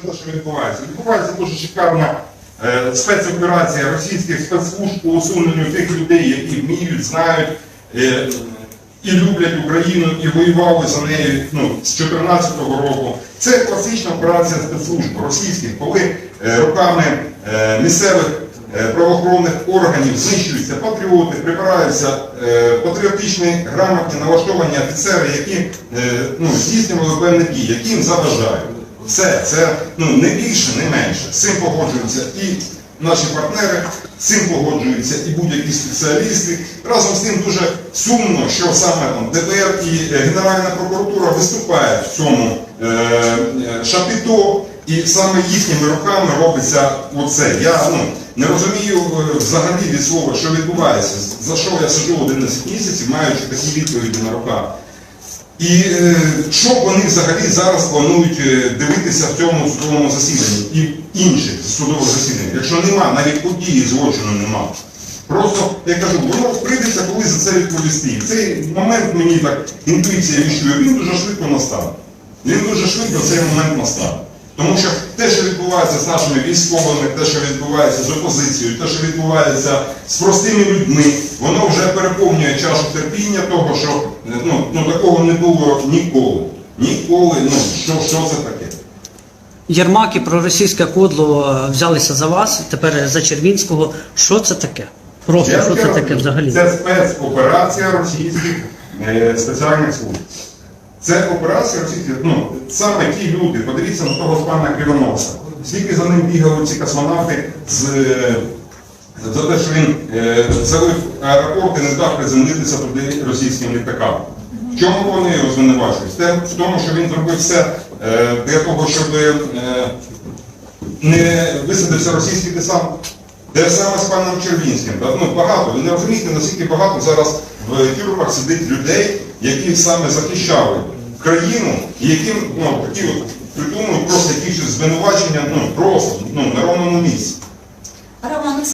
те, що відбувається. Відбувається дуже шикарна е, спецоперація російських спецслужб по усуненню тих людей, які вміють, знають е, і люблять Україну, і воювали за нею ну, з 2014 року. Це класична операція спецслужб російських, коли е, руками е, місцевих е, правоохоронних органів знищуються патріоти, прибираються е, патріотичні, грамотні, налаштовані офіцери, які е, ну, здійснювали певні дії, які їм заважають. Все, це ну, не більше, не менше. З цим погоджуються і наші партнери, з цим погоджуються і будь-які спеціалісти. Разом з тим дуже сумно, що саме там ДБР і е, Генеральна прокуратура виступають в цьому е, е, шапіто, і саме їхніми руками робиться оце. Я ну, не розумію е, взагалі від слова, що відбувається, за що я сиджу 11 місяців, маючи такі відповіді на руках. І е, що вони взагалі зараз планують е, дивитися в цьому судовому засіданні і інших судових засіданнях, якщо нема, навіть події злочину нема. Просто я кажу, воно прийдеться коли за це відповісти. І цей момент мені так інтуїція віщує, він дуже швидко настав. Він дуже швидко цей момент настане. Тому що те, що відбувається з нашими військовими, те, що відбувається з опозицією, те, що відбувається з простими людьми, воно вже переповнює чашу терпіння того, що е, ну, ну, такого не було ніколи. Ніколи, ну що, що це таке? Єрмак і проросійське кодло е, взялися за вас, тепер за Червінського. Що це таке? Просто Я що це таке взагалі? Це спецоперація російських е, спеціальних служб. Це операція російських, ну, саме ті люди, подивіться на того пана Кривоноса. Скільки за ним бігали ці космонавти з, е, за те, що він е, залив аеропорт і не дав приземлитися туди російським літакам. В чому вони його звинувачують? Те, в тому, що він зробив все е, для того, щоб не висадився російський десант. Те саме з паном Червінським. Ну, багато. Ви не розумієте, наскільки багато зараз в тюрмах сидить людей, які саме захищали країну, яким ну, такі от придумують просто якісь звинувачення ну, просто ну, на ровному місці.